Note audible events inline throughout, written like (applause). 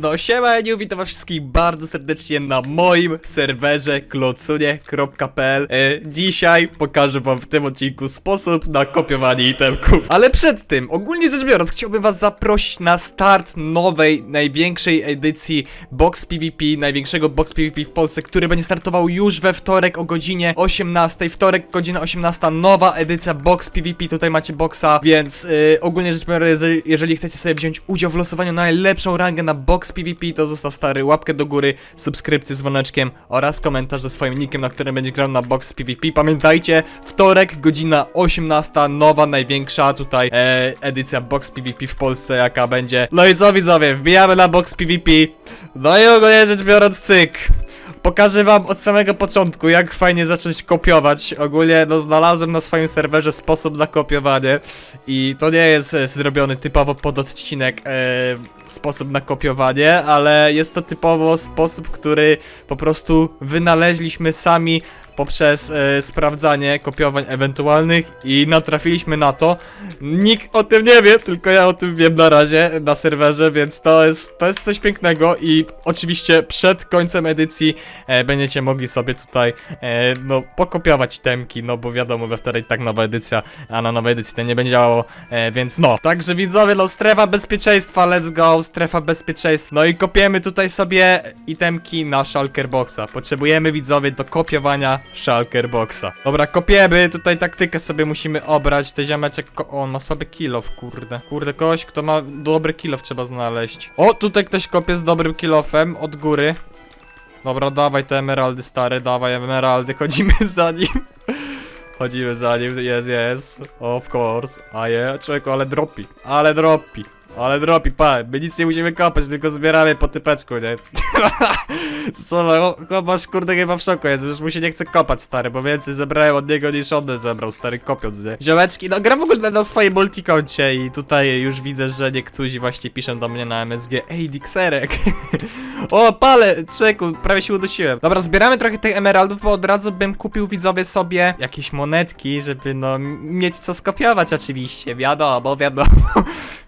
No siema, Eniu, witam was wszystkich bardzo serdecznie na moim serwerze klocunie.pl e, Dzisiaj pokażę wam w tym odcinku sposób na kopiowanie itemków. Ale przed tym, ogólnie rzecz biorąc, chciałbym was zaprosić na start nowej, największej edycji Box PvP Największego Box PvP w Polsce, który będzie startował już we wtorek o godzinie 18 Wtorek, godzina 18, nowa edycja Box PvP, tutaj macie boxa Więc e, ogólnie rzecz biorąc, jeżeli- chcecie sobie wziąć udział w losowaniu na najlepszą rangę na Box PvP, to zostaw stary łapkę do góry, subskrypcję z dzwoneczkiem oraz komentarz ze swoim nickiem, na którym będzie grał na Box PvP. Pamiętajcie, wtorek, godzina 18, nowa, największa tutaj e, edycja Box PvP w Polsce, jaka będzie. No i co widzowie, wbijamy na Box PvP. No i ogólnie rzecz biorąc, cyk. Pokażę wam od samego początku, jak fajnie zacząć kopiować. Ogólnie, no, znalazłem na swoim serwerze sposób na kopiowanie i to nie jest e, zrobiony typowo pod odcinek e, sposób na kopiowanie, ale jest to typowo sposób, który po prostu wynaleźliśmy sami poprzez e, sprawdzanie kopiowań ewentualnych i natrafiliśmy na to. Nikt o tym nie wie, tylko ja o tym wiem na razie na serwerze, więc to jest, to jest coś pięknego i oczywiście przed końcem edycji e, będziecie mogli sobie tutaj e, no pokopiować itemki, no bo wiadomo, we wtorek tak nowa edycja, a na nowej edycji to nie będzie działało, e, więc no. Także widzowie, no strefa bezpieczeństwa, let's go, strefa bezpieczeństwa. No i kopiemy tutaj sobie itemki na Shulker Boxa. Potrzebujemy widzowie do kopiowania Shulker Boxa. Dobra, kopiemy, tutaj taktykę sobie musimy obrać, te ziomeczek, o, on ma słaby kilof, kurde. Kurde, kogoś, kto ma dobry kilof trzeba znaleźć. O, tutaj ktoś kopie z dobrym kilofem, od góry. Dobra, dawaj te emeraldy stare, dawaj emeraldy, (laughs) chodzimy za nim. Chodzimy za nim, jest, jest, of course, a je, człowieku, ale dropi, ale dropi, ale dropi, pa, my nic nie musimy kopać, tylko zbieramy po typeczku, nie? (laughs) Co, no, chłopasz, kurde, chyba w szoku jest, już mu się nie chce kopać, stary, bo więcej zebrałem od niego niż on zebrał, stary, kopiąc, nie? Ziomeczki, no gram w ogóle na swoim multikoncie i tutaj już widzę, że niektórzy właśnie piszą do mnie na MSG, ej, Dixerek, (laughs) o, pale, czeku, prawie się udusiłem. Dobra, zbieramy trochę tych emeraldów, bo od razu bym kupił widzowie sobie jakieś monetki, żeby no mieć co skopiować oczywiście, wiadomo, wiadomo. (laughs)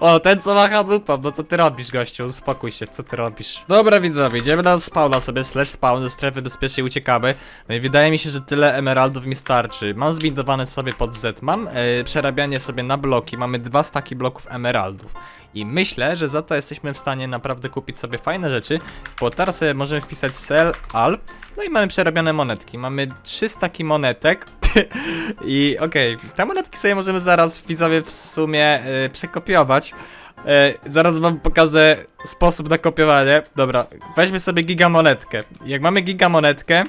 O, ten co macha dupą, no co ty robisz gościu, uspokój się, co ty robisz? Dobra widzowie, idziemy na spawna sobie, slash spawn, ze strefy bezpiecznej uciekamy. No i wydaje mi się, że tyle emeraldów mi starczy. Mam zbindowane sobie pod Z, mam e, przerabianie sobie na bloki, mamy dwa staki bloków emeraldów. I myślę, że za to jesteśmy w stanie naprawdę kupić sobie fajne rzeczy Bo teraz sobie możemy wpisać sell all No i mamy przerabiane monetki, mamy trzy staki monetek (laughs) i okej, te monetki sobie możemy zaraz widzowie w sumie e, przekopiować. E, zaraz wam pokażę sposób na kopiowanie. Dobra, weźmy sobie gigamonetkę. Jak mamy gigamonetkę,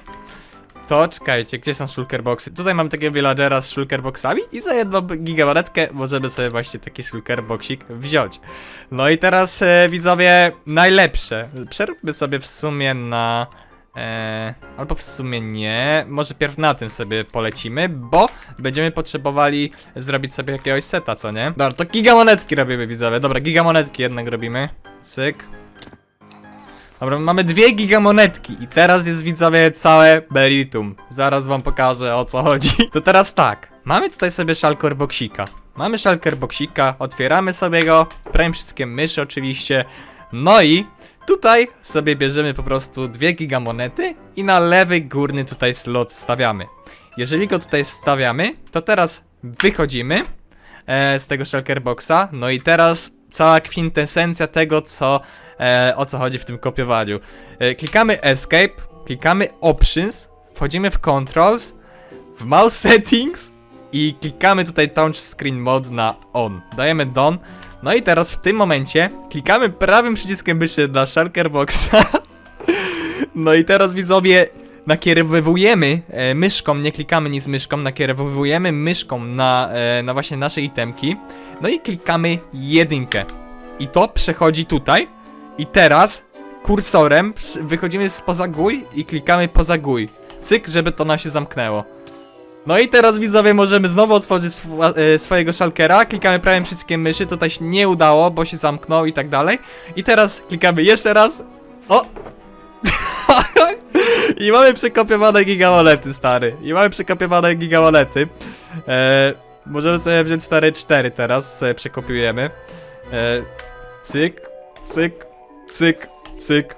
to czekajcie, gdzie są shulkerboxy? Tutaj mamy takiego villagera z shulkerboxami i za jedną gigamonetkę możemy sobie właśnie taki shulkerboxik wziąć. No i teraz e, widzowie, najlepsze. Przeróbmy sobie w sumie na... Eee, albo w sumie nie. Może pierw na tym sobie polecimy, bo będziemy potrzebowali zrobić sobie jakiegoś seta, co nie? Dobra, to gigamonetki robimy, widzowie. Dobra, gigamonetki jednak robimy. Cyk. Dobra, mamy dwie gigamonetki i teraz jest widzowie całe meritum. Zaraz wam pokażę o co chodzi. (laughs) To teraz tak. Mamy tutaj sobie szalkor boksika. Mamy szalker boksika, otwieramy sobie go, prawie wszystkie myszy oczywiście. No i Tutaj sobie bierzemy po prostu dwie gigamonety i na lewy górny tutaj slot stawiamy. Jeżeli go tutaj stawiamy, to teraz wychodzimy e, z tego shulker boxa. No i teraz cała kwintesencja tego, co, e, o co chodzi w tym kopiowaniu. E, klikamy Escape, klikamy Options, wchodzimy w Controls, w Mouse (laughs) Settings i klikamy tutaj Touch Screen Mode na On. Dajemy Done. No i teraz w tym momencie klikamy prawym przyciskiem myszy na Shulker Boxa. (laughs) No i teraz widzowie nakierowujemy e, myszką, nie klikamy nic myszką, nakierowujemy myszką na, e, na właśnie nasze itemki. No i klikamy jedynkę. I to przechodzi tutaj. I teraz kursorem wychodzimy spoza gój i klikamy poza gój. Cyk, żeby to nam się zamknęło. No i teraz widzowie możemy znowu otworzyć sw e, swojego szalkera, klikamy prawym przyciskiem myszy, tutaj się nie udało, bo się zamknął i tak dalej. I teraz klikamy jeszcze raz. O! (laughs) I mamy przekopiowane gigamolety, stary. I mamy przekopiowane gigamolety. E, możemy sobie wziąć stare 4 teraz, sobie przekopiujemy. E, cyk, cyk, cyk, cyk.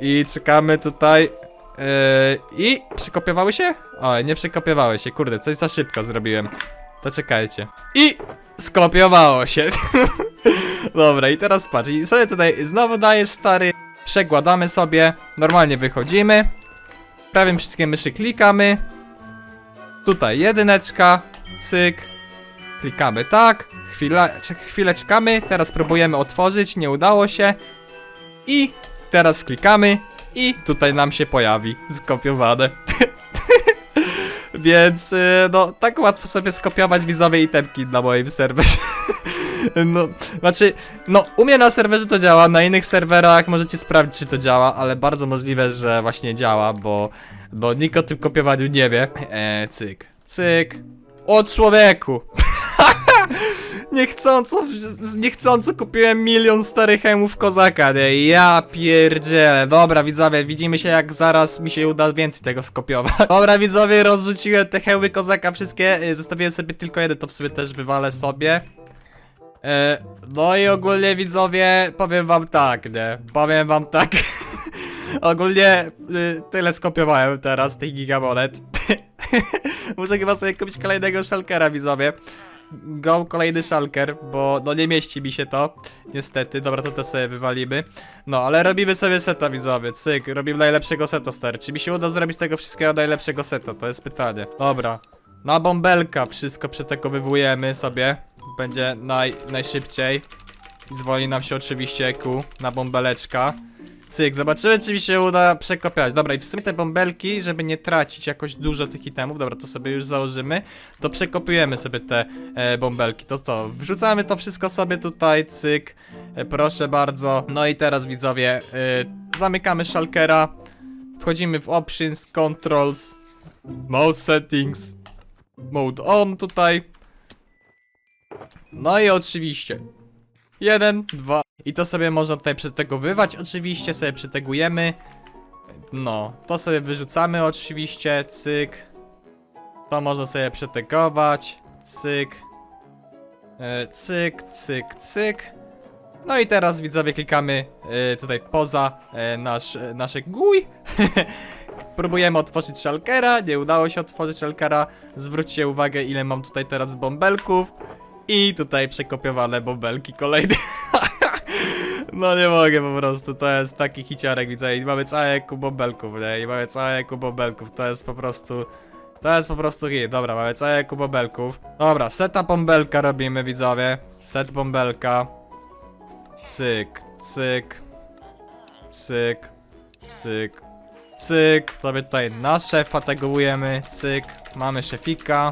I czekamy tutaj. Yy, I przekopiowały się? O, nie przekopiowały się, kurde, coś za szybko zrobiłem. To czekajcie. I skopiowało się. (laughs) Dobra, i teraz patrz, i sobie tutaj znowu dajesz stary, przekładamy sobie, normalnie wychodzimy, prawym wszystkie myszy klikamy, tutaj jedyneczka, cyk, klikamy tak, chwila, chwilę czekamy, teraz próbujemy otworzyć, nie udało się. I teraz klikamy. I tutaj nam się pojawi. Skopiowane. (laughs) Więc, y, no, tak łatwo sobie skopiować wizowe itemki na moim serwerze. (laughs) No, znaczy, no, u mnie na serwerze to działa, na innych serwerach możecie sprawdzić, czy to działa, ale bardzo możliwe, że właśnie działa, bo, bo nikt o tym kopiowaniu nie wie. Eee, cyk, cyk. O człowieku! (laughs) niechcąco, niechcąco kupiłem milion starych hemów kozaka, nie? Ja pierdzielę. Dobra, widzowie, widzimy się jak zaraz mi się uda więcej tego skopiować. (laughs) Dobra, widzowie, rozrzuciłem te hełmy kozaka wszystkie, y, zostawiłem sobie tylko jeden, to w sobie też wywalę sobie. E, no i ogólnie widzowie, powiem wam tak, nie? Powiem wam tak. (laughs) ogólnie y, tyle skopiowałem teraz tych gigamonet. (laughs) Muszę chyba sobie kupić kolejnego shulkera, widzowie. Go kolejny shulker, bo no nie mieści mi się to. Niestety, dobra, to też sobie wywalimy. No, ale robimy sobie seta, widzowie. Cyk, robimy najlepszego seta, stary. Czy mi się uda zrobić tego wszystkiego najlepszego seta? To jest pytanie. Dobra. Na bąbelka wszystko przetekowywujemy sobie. Będzie naj, najszybciej. Zwolni nam się oczywiście Q na bąbeleczka. Cyk, zobaczymy czy mi się uda przekopiać. Dobra, i w sumie te bąbelki, żeby nie tracić jakoś dużo tych itemów, dobra, to sobie już założymy, to przekopiujemy sobie te e, bąbelki. To co, wrzucamy to wszystko sobie tutaj, cyk, e, proszę bardzo. No i teraz widzowie, e, zamykamy shulkera, wchodzimy w options, controls, mouse settings, mode on tutaj. No i oczywiście. Jeden, dwa. I to sobie można tutaj przetegowywać. Oczywiście sobie przetegujemy. No, to sobie wyrzucamy oczywiście. Cyk. To można sobie przetegować. Cyk. E, cyk, cyk, cyk. No i teraz widzowie klikamy e, tutaj poza e, nasz, e, nasze. (laughs) Próbujemy otworzyć shulkera, nie udało się otworzyć shulkera. Zwróćcie uwagę ile mam tutaj teraz bąbelków. I tutaj przekopiowane bąbelki kolejne. (laughs) No nie mogę po prostu, to jest taki hiciarek, widzę, i mamy całe ku bąbelków, nie? I mamy całe ku bąbelków, to jest po prostu... To jest po prostu hit, dobra, mamy całe ku bąbelków. Dobra, seta bąbelka robimy, widzowie. Set bąbelka. Cyk, cyk. Cyk, cyk, cyk. Sobie tutaj na szefa tegujemy, cyk. Mamy szefika.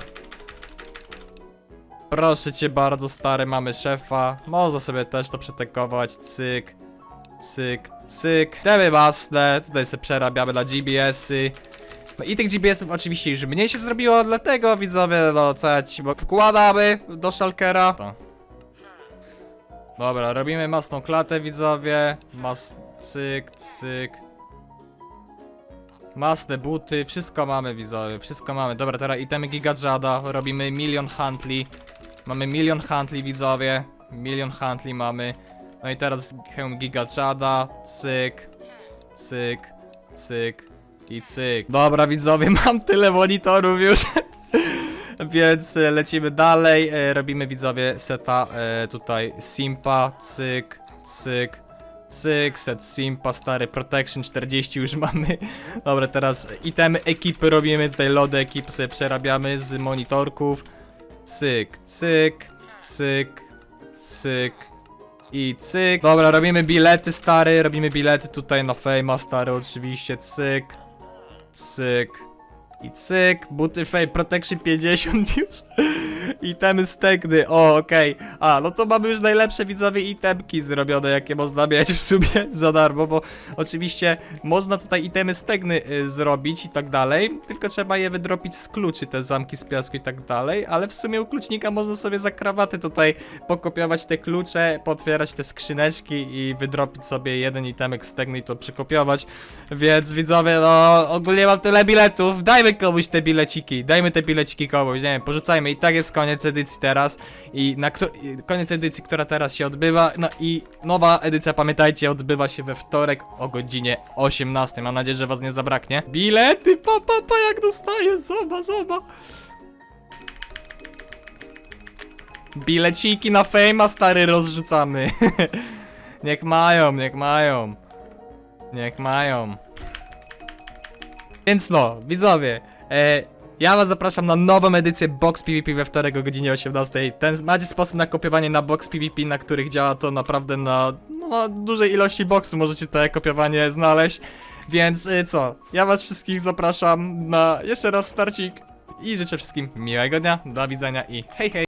Proszę cię bardzo, stary, mamy szefa. Można sobie też to przetekować. Cyk, cyk, cyk. Demy masne, tutaj sobie przerabiamy na GBS-y. No i tych GBS-ów oczywiście już mniej się zrobiło, dlatego widzowie, no co ja ci bo wkładamy do Shulkera. To. Dobra, robimy masną klatę, widzowie. Mas... cyk, cyk. Masne buty, wszystko mamy widzowie, wszystko mamy. Dobra, teraz itemy Gigajada, robimy milion handli. Mamy milion handli widzowie, milion handli mamy. No i teraz hełm Gigajada, cyk, cyk, cyk i cyk. Dobra widzowie, (laughs) mam tyle monitorów już. (laughs) Więc e, lecimy dalej, e, robimy widzowie seta e, tutaj Simpa, cyk, cyk, cyk, set Simpa, stary Protection 40 już (laughs) mamy. Dobra, teraz itemy ekipy robimy, tutaj lody ekipy sobie przerabiamy z monitorków. Cyk, cyk, cyk, cyk i cyk. Dobra, robimy bilety, stary, robimy bilety tutaj na Fejma, stary, oczywiście, cyk, cyk i cyk. Fame Protection 50 już. Itemy stegny, o okej. A, no to mamy już najlepsze widzowie itemki zrobione, jakie można mieć w sumie (laughs) za darmo, bo oczywiście można tutaj itemy stegny y, zrobić i tak dalej, tylko trzeba je wydropić z kluczy, te zamki z piasku i tak dalej, ale w sumie u klucznika można sobie za krawaty tutaj pokopiować te klucze, potwierać te skrzyneczki i wydropić sobie jeden itemek stegny i to przekopiować, więc widzowie, no ogólnie mam tyle biletów, dajmy komuś te bileciki, dajmy te bileciki komuś, nie wiem, porzucajmy. I tak jest koniec koniec edycji teraz i na kto, koniec edycji, która teraz się odbywa, no i nowa edycja, pamiętajcie, odbywa się we wtorek o godzinie 18. Mam nadzieję, że was nie zabraknie. Bilety, pa, pa, pa, jak dostaję, zoba, zoba. Bileciki na fejma, stary, rozrzucamy. (laughs) niech mają, niech mają. Niech mają. Więc no, widzowie, e, ja was zapraszam na nową edycję Box PvP we wtorek o godzinie 18. Ten, macie sposób na kopiowanie na Box PvP, na których działa to naprawdę na, no, na dużej ilości boxu, możecie to kopiowanie znaleźć. Więc y, co, ja was wszystkich zapraszam na jeszcze raz starcik i życzę wszystkim miłego dnia, do widzenia i hej hej!